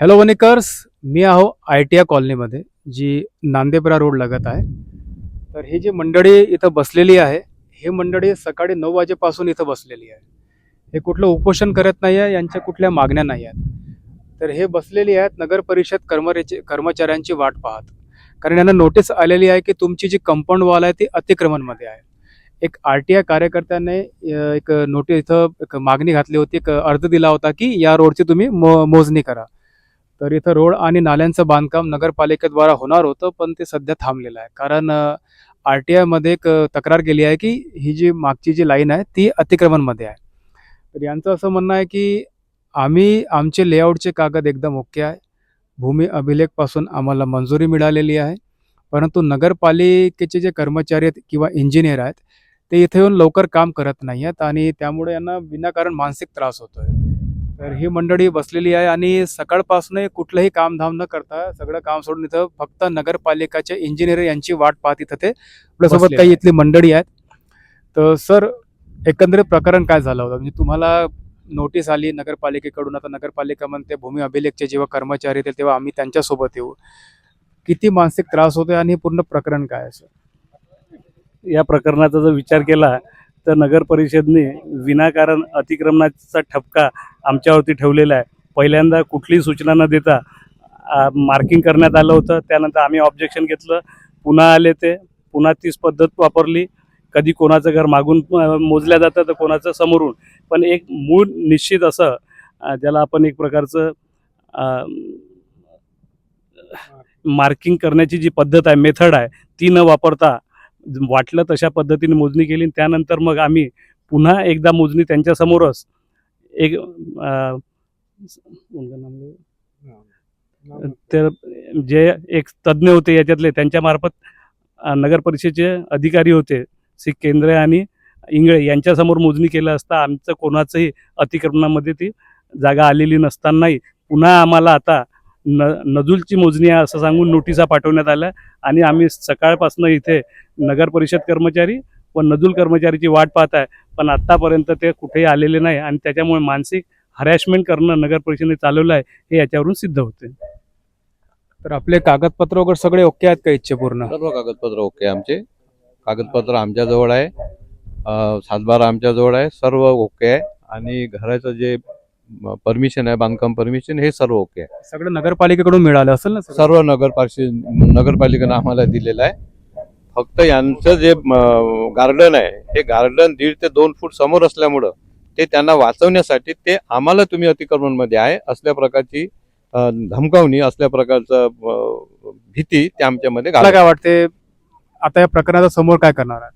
Hello वनिकर्स. मी आहो I T I कॉलनीमध्ये जी नांदेपुरा road लगत आहे. तर ही जी मंडळी इथं बसलेली आहे हे मंडळी सकाळी नऊ वाजेपासून इथं बसलेली आहे. हे कुठलं उपोषण करत नाही आहे यांच्या कुठल्या मागण्या नाही आहेत तर हे बसलेली आहेत नगर परिषद कर्मरेचे कर्मचाऱ्यांची वाट पाहत. कारण यांना नोटीस आलेली आहे की तुमची जी कंपाऊंड वॉल आहे ती अतिक्रमणमध्ये आहे. एक आर टी आय कार्यकर्त्याने एक नोटीस इथं एक मागणी घातली होती एक अर्ज दिला होता की या रोडची तुम्ही मो मोजणी करा. तर इथं रोड आणि नाल्यांचं बांधकाम नगरपालिकेद्वारा होणार होतं पण ते सध्या थांबलेलं आहे. कारण आर टी आयमध्ये एक तक्रार केली आहे की ही जी मागची जी लाईन आहे ती अतिक्रमणमध्ये आहे. तर यांचं असं म्हणणं आहे की आम्ही आमचे लेआउटचे कागद एकदम ओके आहे. भूमी अभिलेखपासून आम्हाला मंजुरी मिळालेली आहे. परंतु नगरपालिकेचे जे कर्मचारी आहेत किंवा इंजिनियर आहेत ते इथे येऊन लवकर काम करत नाही आहेत आणि त्यामुळे यांना विनाकारण मानसिक त्रास होतो आहे तर ही मंडळी बसलेली आहे आणि सकाळपासून कुठलंही कामधाम न करता सगळं काम सोडून इथं फक्त नगरपालिकाचे इंजिनियर यांची वाट पाहत इथं ते आपल्यासोबत काही इथली मंडळी आहेत. तर सर एकंदरीत प्रकरण काय झालं होतं? म्हणजे तुम्हाला नोटीस आली नगरपालिकेकडून आता नगरपालिका म्हणते भूमी अभिलेखचे जेव्हा कर्मचारी येतील तेव्हा आम्ही त्यांच्यासोबत येऊ. किती मानसिक त्रास होतोय आणि पूर्ण प्रकरण काय आहे सर? या प्रकरणाचा जर विचार केला तर नगर परिषदने विनाकारण अतिक्रमणाचा ठपका आमच्यावरती ठेवलेला आहे. पहिल्यांदा कुठलीही सूचना न देता मार्किंग करण्यात आलं होतं. त्यानंतर आम्ही ऑब्जेक्शन घेतलं. पुन्हा आले ते. पुन्हा तीच पद्धत वापरली. कधी कोणाचं घर मागून मोजल्या जातं तर कोणाचं समोरून. पण एक मूळ निश्चित असं ज्याला आपण एक प्रकारचं मार्किंग करण्याची जी पद्धत आहे मेथड आहे ती न वापरता वाटलं तशा पद्धतीने मोजणी केली त्यानंतर मग आम्ही पुन्हा एकदा मोजणी त्यांच्यासमोरच एक तर जे एक तज्ज्ञ होते याच्यातले त्यांच्यामार्फत नगरपरिषदेचे नगर परिषदेचे अधिकारी होते श्री केंद्रे आणि इंगळे यांच्यासमोर मोजणी केलं असता आमचं कोणाचंही अतिक्रमणामध्ये ती जागा आलेली नसतानाही पुन्हा आम्हाला आता न नजूलची मोजणी आहे असं सांगून नोटिसा पाठवण्यात आल्या. आणि आम्ही सकाळपासून इथे नगर परिषद कर्मचारी व नजूल कर्मचारीची वाट पाहत आहे. पण आत्तापर्यंत ते कुठेही आलेले नाही आणि त्याच्यामुळे मानसिक हरॅशमेंट करणं नगर परिषदेने चालवलं आहे हे याच्यावरून सिद्ध होते. तर आपले कागदपत्र वगैरे सगळे ओके आहेत का इच्छेपूर्ण? सर्व कागदपत्र ओके आमचे. कागदपत्र आमच्याजवळ आहे. सातबारा आमच्याजवळ आहे. सर्व ओके आहे. आणि घराचं जे परमिशन आहे बांधकाम परमिशन हे सर्व ओके आहे. सगळं नगरपालिकेकडून मिळालं असेल ना सगळं? सर्व नगर परिषद नगरपालिकेनं आम्हाला दिलेलं आहे. फक्त यांचं जे गार्डन आहे हे गार्डन दीड ते दोन फूट समोर असल्यामुळं ते त्यांना वाचवण्यासाठी ते आम्हाला तुम्ही अतिक्रमणमध्ये आहे असल्या प्रकारची अं, धमकावणी असल्या प्रकारचं अं, भीती ते आमच्यामध्ये मला काय वाटते आता या प्रकरणाचा समोर काय करणार आहे?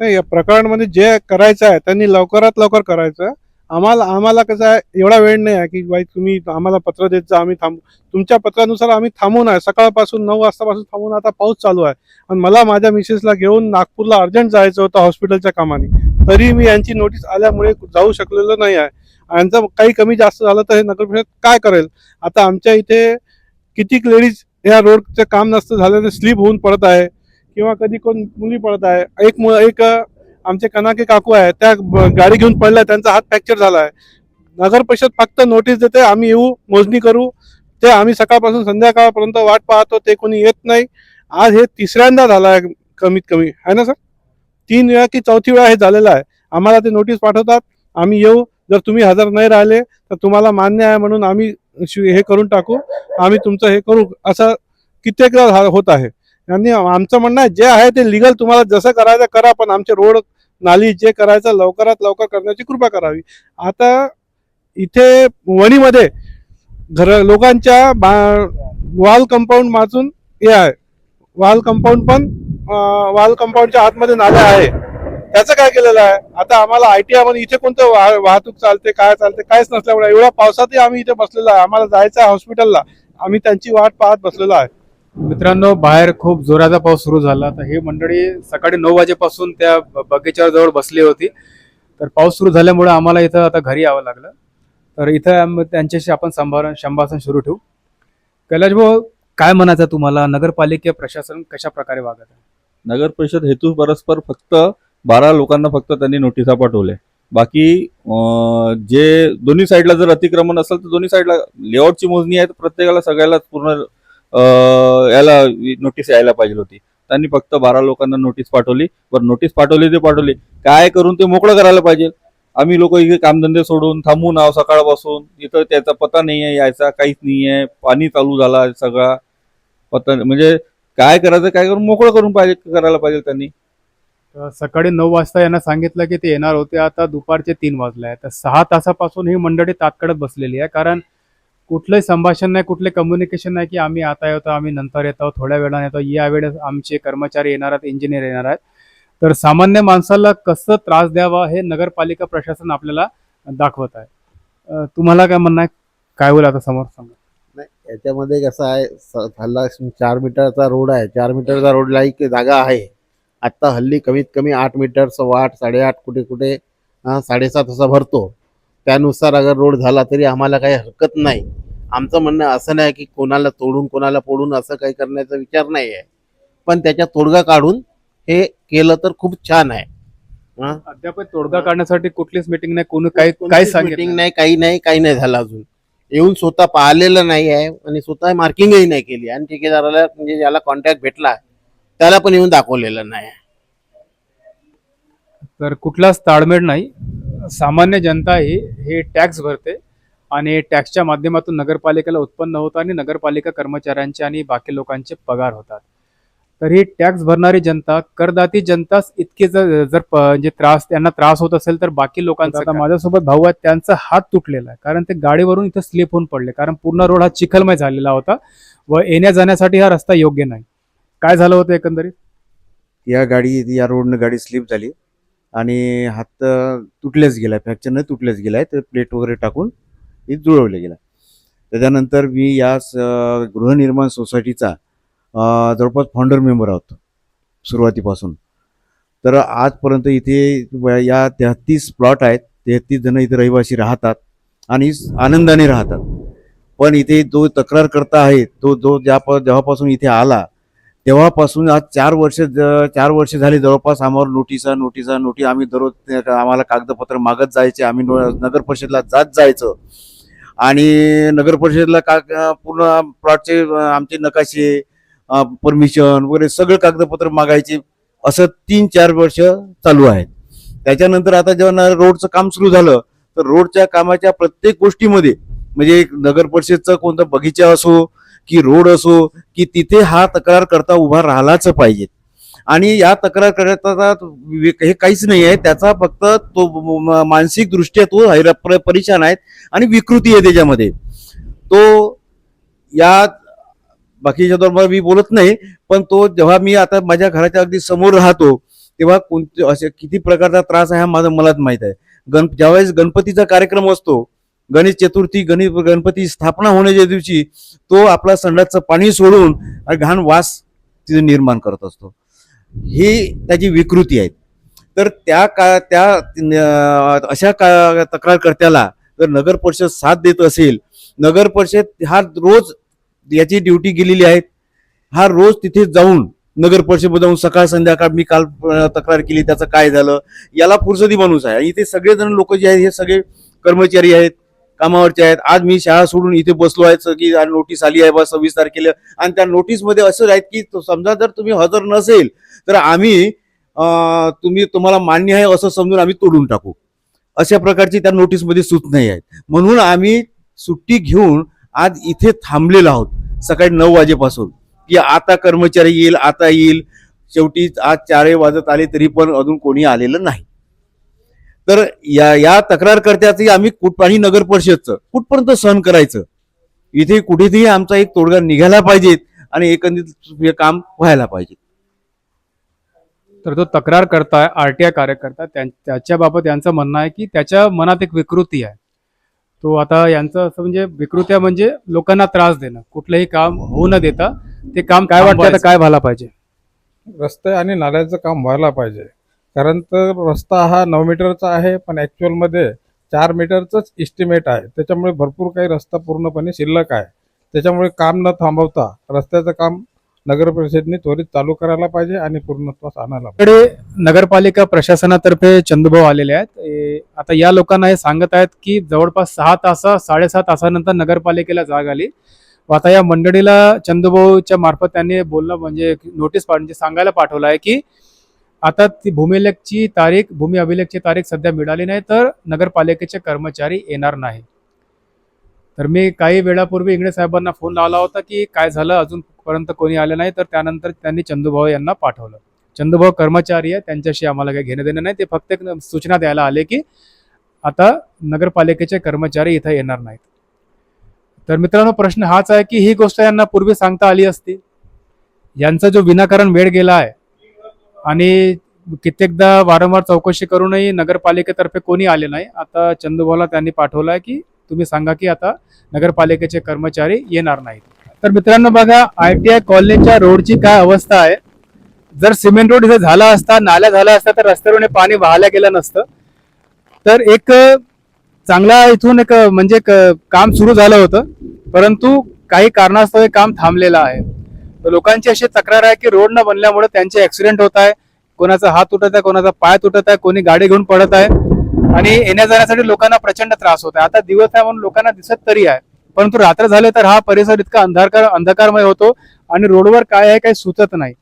नाही या प्रकरणामध्ये म्हणजे जे करायचं आहे त्यांनी लवकरात लवकर करायचं. आम्हाला आम्हाला कसं आहे एवढा वेळ नाही आहे की बाई तुम्ही आम्हाला पत्र देत जा आम्ही थांबू तुमच्या पत्रानुसार आम्ही थांबून आहे. सकाळपासून नऊ वाजतापासून थांबून आता पाऊस चालू आहे. आणि मला माझ्या मिसेसला घेऊन नागपूरला अर्जंट जायचं होतं हॉस्पिटलच्या कामाने. तरी मी यांची नोटीस आल्यामुळे जाऊ शकलेलो नाही आहे. यांचं काही कमी जास्त झालं तर हे नगर परिषद काय करेल? आता आमच्या इथे कितीक लेडीज या रोडचं काम नसतं झालं तर स्लिप होऊन पडत आहे. किंवा कधी कोण मुली पडत आहे एक मु एक आमचे कनाके काकू आहे त्या गाडी घेऊन पडल्या त्यांचा हात फ्रॅक्चर झाला आहे. नगर परिषद फक्त नोटीस देते आम्ही येऊ मोजणी करू. ते आम्ही सकाळपासून संध्याकाळपर्यंत वाट पाहतो ते कोणी येत नाही. आज हे तिसऱ्यांदा झालं आहे कमीत कमी आहे ना सर? तीन वेळा की चौथी वेळा हे झालेलं आहे. आम्हाला ते नोटीस पाठवतात आम्ही येऊ. जर तुम्ही हजर नाही राहिले तर तुम्हाला मान्य आहे म्हणून आम्ही हे करून टाकू. आम्ही तुमचं हे करू असं कित्येकदा होत आहे. आणि आमचं म्हणणं आहे जे आहे ते लिगल तुम्हाला जसं करायचं करा पण आमचे रोड नाली जे करायचं लवकरात लवकर करण्याची कृपा करावी. आता इथे वणीमध्ये घर लोकांच्या बा वॉल कंपाऊंड माचून हे आहे. वॉल कंपाऊंड पण वॉल कंपाऊंडच्या आतमध्ये नाल्या आहे. त्याचं काय केलेलं आहे? आता आम्हाला आय टी मध्ये इथे कोणतं वाहतूक चालते काय चालते काहीच नसल्यामुळे एवढ्या पावसातही आम्ही इथे बसलेलो आहे. आम्हाला जायचं आहे हॉस्पिटलला आम्ही त्यांची वाट पाहत बसलेलो आहे. मित्रांनो बाहेर खूप जोराचा पाऊस सुरू झाला. तर ही मंडळी सकाळी नऊ वाजेपासून त्या ब- बगीच्या जवळ बसली होती. तर पाऊस सुरू झाल्यामुळे आम्हाला इथं आता घरी यावं लागलं. तर इथं त्यांच्याशी आपण संभाषण संभाषण सुरू ठेवू. कैलाश भाऊ काय म्हणायचं तुम्हाला? नगरपालिका प्रशासन कशा प्रकारे वागत आहे? नगर परिषद हेतू परस्पर फक्त बारा लोकांना फक्त त्यांनी नोटिसा पाठवल्या. बाकी जे दोन्ही साईडला जर अतिक्रमण असेल तर दोन्ही साईडला लेआउटची मोजणी आहे. तर प्रत्येकाला सगळ्याला पूर्ण याला नोटीस यायला पाहिजे होती. त्यांनी फक्त बारा लोकांना नोटीस पाठवली. बरं नोटीस पाठवली ते पाठवली. काय करून ते मोकळं करायला पाहिजे? आम्ही लोक इथे कामधंदे सोडून थांबून आहो सकाळपासून इथं त्याचा पत्ता नाही आहे यायचा काहीच नाही आहे. पाणी चालू झाला सगळा. पत्ता म्हणजे काय करायचं काय करून मोकळं करून पाहिजे करायला पाहिजे त्यांनी. सकाळी नऊ वाजता यांना सांगितलं की ते येणार होते. आता दुपारचे तीन वाजले आहे तर सहा तासापासून ही मंडळी तात्काळत बसलेली आहे. कारण कुठलंही संभाषण नाही कुठले कम्युनिकेशन नाही की आम्ही आता येतो आम्ही नंतर येतो थोड्या वेळाने येतो. यावेळेस आमचे कर्मचारी येणार आहेत इंजिनियर येणार आहेत. तर सामान्य माणसाला कसं त्रास द्यावा हे नगरपालिका प्रशासन आपल्याला दाखवत आहे. तुम्हाला काय म्हणणं आहे? काय होईल आता समोर सांगा. नाही याच्यामध्ये कसं आहे स- हल्ला चार मीटरचा रोड आहे. चार मीटरचा रोडला एक जागा आहे. आत्ता हल्ली कमीत कमी आठ मीटर सव्वा आठ साडेआठ कुठे कुठे साडेसात असा भरतो. त्यानुसार अगर रोड झाला तरी आम्हाला काही हरकत नाही. आमचं म्हणणं असं नाही की कोणाला तोडून कोणाला पोडून असं काही करण्याचा विचार नाही आहे. पण त्याच्या तोडगा काढून हे केलं तर खूप छान आहे? अद्याप तोडगा काढण्यासाठी कुठलीच मिटिंग नाही कोणी काही सांगितलं meeting नाही. काही नाही काही नाही झालं अजून. येऊन स्वतः पाहिलेलं नाही आहे आणि स्वतः मार्किंगही नाही केली आणि ठेकेदाराला म्हणजे ज्याला कॉन्टॅक्ट भेटला त्याला पण येऊन दाखवलेलं नाही तर कुठलाच ताळमेळ नाही. सामान्य जनता ही हे टॅक्स भरते आणि टॅक्सच्या माध्यमातून नगरपालिकेला उत्पन्न होतं आणि नगरपालिका कर्मचाऱ्यांचे आणि बाकी लोकांचे पगार होतात. तर ही टॅक्स भरणारी जनता करदाती जनताच इतके जर जर म्हणजे त्रास त्यांना त्रास होत असेल तर बाकी लोकांचा आता माझ्यासोबत भाऊ आहेत त्यांचा हात तुटलेला आहे. कारण ते गाडीवरून इथं स्लिप होऊन पडले. कारण पूर्ण रोड हा चिखलमय झालेला होता व येण्या जाण्यासाठी हा रस्ता योग्य नाही. काय झालं होतं एकंदरीत? या गाडी या रोडनं गाडी स्लिप झाली. आणि हात अ, तुटल्याच गेला फ्रॅक्चरनं तुटल्याच गेलाय तर प्लेट वगैरे टाकून ते जुळवलं गेला त्याच्यानंतर मी या स- गृहनिर्माण सोसायटीचा जवळपास फाउंडर मेंबर आहोत सुरुवातीपासून. तर आजपर्यंत इथे या तेहतीस प्लॉट आहेत तेहतीस जण इथे रहिवासी राहतात आणि आनंदाने राहतात. पण इथे जो तक्रार करता आहे तो जो ज्या जेव्हापासून इथे आला तेव्हापासून आज चार वर्ष ज- चार वर्ष झाली जवळपास आम्हाला नोटिसा नोटिसा नोटीस आम्ही दररोज आम्हाला कागदपत्र मागत जायचे. आम्ही नगर परिषदला जात जायचं. आणि नगर परिषदला का पूर्ण प्लॉटचे आमचे नकाशे परमिशन वगैरे सगळं कागदपत्र मागायचे. असं तीन चार वर्ष चालू आहेत. त्याच्यानंतर आता जेव्हा रोडचं काम सुरू झालं तर रोडच्या कामाच्या प्रत्येक गोष्टीमध्ये म्हणजे नगर परिषदचा कोणता बगीचा असो की रोड असो की तिथे हा तक्रार करता उभा राहिलाच पाहिजे. आणि या तक्रार करता हे काहीच नाही आहे. त्याचा फक्त तो म- मानसिक दृष्ट्या तो हैरा परेशान आहे आणि विकृती आहे त्याच्यामध्ये. तो या बाकीच्या दरम्यान मी बोलत नाही पण तो जेव्हा मी आता माझ्या घराच्या अगदी समोर राहतो तेव्हा कोणते असे किती प्रकारचा त्रास आहे हा माझा मलाच माहीत आहे. गण ज्यावेळेस गणपतीचा कार्यक्रम असतो गणेश चतुर्थी गणेश गणपती स्थापना होण्याच्या दिवशी तो आपला संडासचं पाणी सोडून घाण वास तिथे निर्माण करत असतो. ही त्याची विकृती आहे तर त्या का त्या अशा का तक्रारकर्त्याला जर नगर परिषद साथ देत असेल नगर परिषद हा रोज याची ड्युटी गेलेली आहे. हा रोज तिथे जाऊन नगर परिषदेमध्ये जाऊन सकाळ संध्याकाळ मी काल तक्रार केली त्याचं काय झालं याला फुरसती माणूस आहे. आणि इथे सगळेजण लोक जे आहेत हे सगळे कर्मचारी आहेत. कामावरचे आहेत. आज मी शाळा सोडून इथे बसलो आहे. की नोटीस आली आहे बा सव्वीस तारखेला. आणि त्या नोटीसमध्ये असं आहेत की समजा जर तुम्ही हजर नसेल तर आम्ही तुम्ही तुम्हाला मान्य आहे असं समजून आम्ही तोडून टाकू. अशा प्रकारची त्या नोटीसमध्ये सूचनाही आहेत. म्हणून आम्ही सुट्टी घेऊन आज इथे थांबलेलो आहोत. सकाळी नऊ वाजेपासून. की आता कर्मचारी येईल आता येईल. शेवटी आज चारही वाजत आले तरी पण अजून कोणी आलेलं नाही. तर या या तक्रारकर्त्याचं आम्ही कुठ आणि नगर परिषदचं कुठपर्यंत सहन करायचं? इथे कुठेतरी आमचा एक तोडगा निघायला पाहिजेत आणि एकंदरीत हे काम व्हायला पाहिजे. तर तो तक्रार करताय आरटीआय कार्यकर्ता त्यां- त्याच्याबाबत यांचं म्हणणं आहे की त्याच्या मनात एक विकृती आहे. तो आता यांचं असं म्हणजे विकृत्या म्हणजे लोकांना त्रास देणं कुठलंही काम होऊ न देता ते काम काय वाटतं आता काय व्हायला पाहिजे? रस्ते आणि नाल्याचं काम व्हायला पाहिजे. कारण तर रस्ता हा नऊ मीटरचा आहे पण ॲक्च्युअलमध्ये चार मीटरचंच इस्टिमेट आहे. त्याच्यामुळे भरपूर काही रस्ता पूर्णपणे शिल्लक आहे. त्याच्यामुळे काम न थांबवता रस्त्याचं काम नगर परिषदेने त्वरित चालू करायला पाहिजे आणि पूर्णत्वास आणायला पाहिजे. नगरपालिका प्रशासनातर्फे चंदुभाऊ आलेले आहेत. आता या लोकांना हे सांगत आहेत की जवळपास सहा तासा साडेसहा तासानंतर नगरपालिकेला जाग आली. व आता या मंडळीला चंदुभाऊच्या मार्फत त्यांनी बोलणं म्हणजे नोटीस पाठ म्हणजे सांगायला पाठवलं आहे की आता ती भूमिलेखची तारीख भूमी अभिलेखची तारीख सध्या मिळाली नाही तर नगरपालिकेचे कर्मचारी येणार नाही. तर मी काही वेळापूर्वी इंगळे साहेबांना फोन लावला होता की काय झालं अजूनपर्यंत कोणी आलं नाही तर त्यानंतर त्यांनी चंदुभाऊ यांना पाठवलं. चंदुभाऊ कर्मचारी आहे त्यांच्याशी आम्हाला काही घेणं देणं नाही ते फक्त एक सूचना द्यायला आले की आता नगरपालिकेचे कर्मचारी इथं येणार नाहीत. तर मित्रांनो प्रश्न हाच आहे की ही गोष्ट यांना पूर्वी सांगता आली असती. यांचा जो विनाकारण वेळ गेला आहे आणि कित्येकदा वारंवार चौकशी करूनही नगरपालिकेतर्फे कोणी आले नाही. आता चंदूभाऊला त्यांनी पाठवलं आहे की तुम्ही सांगा की आता नगरपालिकेचे कर्मचारी येणार नाहीत. तर मित्रांनो बघा आय टी आय कॉलनीच्या रोडची काय अवस्था आहे. जर सिमेंट रोड इथे झाला असता नाल्या झाला असता तर रस्त्यावरून पाणी वाहल्या गेलं नसतं. तर एक चांगला इथून एक म्हणजे काम सुरू झालं होतं. परंतु काही कारणास्तव हे काम थांबलेलं आहे. लोकांची अशी तक्रार आहे की रोड न बनल्यामुळे त्यांचे ऍक्सिडेंट होत आहे. कोणाचा हात तुटत आहे कोणाचा पाय तुटत आहे कोणी गाडी घेऊन पडत आहे. आणि येण्या जाण्यासाठी लोकांना प्रचंड त्रास होत आहे. आता दिवस आहे म्हणून लोकांना दिसत तरी आहे. परंतु रात्र झाले तर हा परिसर इतका अंधारकार अंधकारमय होतो आणि रोडवर काय आहे काही सुचत नाही.